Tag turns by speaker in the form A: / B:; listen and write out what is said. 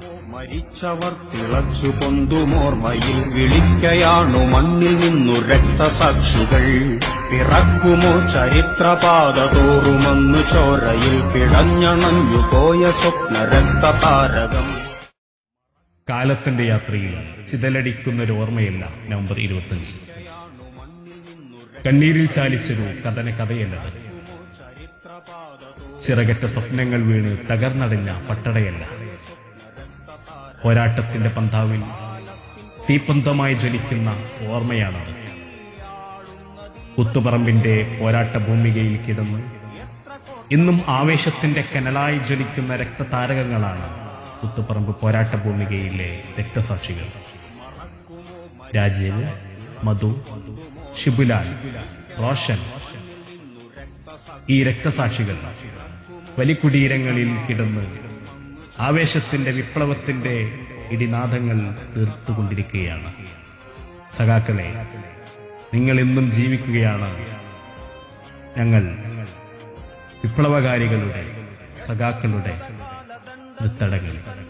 A: മരിച്ചവർ തിളച്ചു പൊന്തുമോർമ്മയിൽ വിളിക്കയാണു മണ്ണിൽ നിന്നു രക്തസാക്ഷികൾ. പിറക്കുമോ ചരിത്രപാത തോറുമെന്നു ചോരയിൽ പിടഞ്ഞണഞ്ഞു പോയ സ്വപ്ന രക്തതാരകം.
B: കാലത്തിന്റെ യാത്രയിൽ ചിതലടിക്കുന്ന ഒരു ഓർമ്മയല്ല നവംബർ ഇരുപത്തഞ്ച്. കണ്ണീരിൽ ചാലിച്ചൊരു കഥന കഥയല്ലത്. ചിറകറ്റ സ്വപ്നങ്ങൾ വീണ് തകർന്നടഞ്ഞ പട്ടടയല്ല. പോരാട്ടത്തിന്റെ പന്താവിൽ തീപ്പന്തമായി ജ്വലിക്കുന്ന ഓർമ്മയാണത്. കുത്തുപറമ്പിന്റെ പോരാട്ട ഭൂമികയിൽ കിടന്ന് ഇന്നും ആവേശത്തിന്റെ കനലായി ജ്വലിക്കുന്ന രക്തതാരകങ്ങളാണ് കുത്തുപറമ്പ് പോരാട്ട ഭൂമികയിലെ രക്തസാക്ഷികൾ. രാജീവ് മധു ഷിബുലാൽ റോഷൻ ഈ രക്തസാക്ഷികൾ വലിക്കുടീരങ്ങളിൽ കിടന്ന് ആവേശത്തിന്റെ വിപ്ലവത്തിന്റെ ഇടിനാദങ്ങൾ തീർത്തുകൊണ്ടിരിക്കുകയാണ്. സഖാക്കളെ നിങ്ങൾ ഇന്നും ജീവിക്കുകയാണ്. ഞങ്ങൾ വിപ്ലവകാരികളുടെ സഖാക്കളുടെ നൃത്തടങ്ങളിൽ